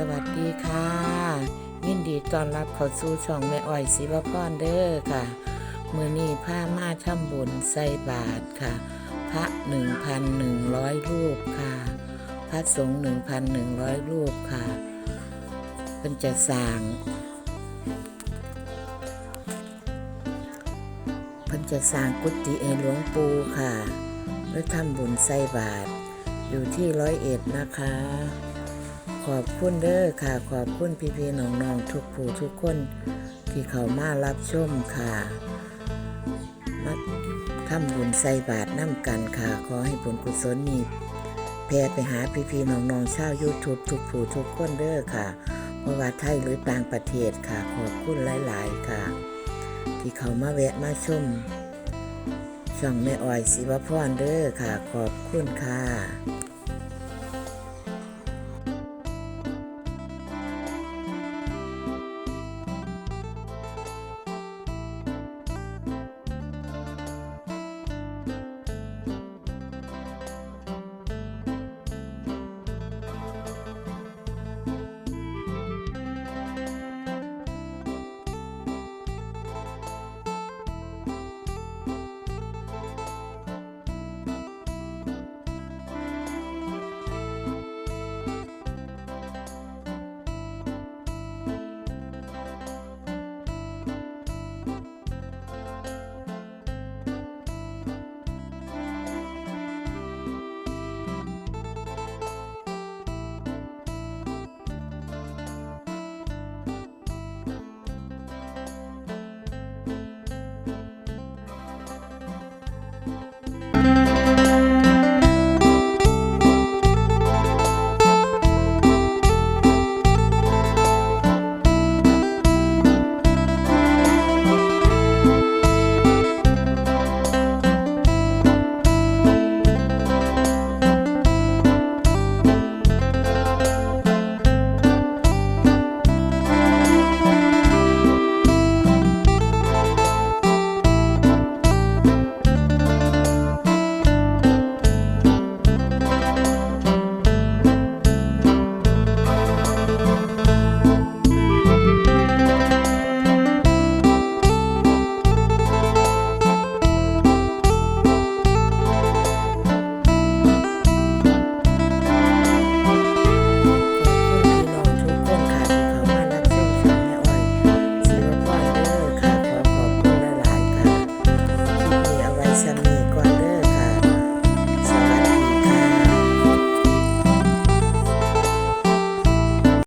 สวัสดีค่ะ ยินดีต้อนรับเข้าสู่ช่องแม่อ้อยศิวพรเด้อค่ะ มือนี้ผ้ามาทำบุญใส่บาทค่ะ พระ1,100รูปค่ะ พระสงฆ์1,100รูปค่ะเพิ่นจะสร้างเพิ่นจะสร้างกุฏิให้หลวงปู่ค่ะแล้วทำบุญใส่บาทอยู่ที่ร้อยเอ็ดนะคะ ขอบคุณเด้อค่ะ ขอบคุณพี่ๆน้องๆทุกผู้ทุกคนที่เขามารับชมค่ะมาทำบุญใส่บาตรน้ำกันค่ะ ขอให้ผลกุศลนี้แผ่ไปหาพี่ๆน้องๆชาว YouTube ทุกผู้ทุกคนเด้อค่ะเพราะว่าไทยหรือต่างประเทศค่ะ ขอบคุณหลายๆค่ะ ที่เขามาแวะมาชมช่องแม่อ้อยศิวพรเด้อค่ะ ขอบคุณค่ะ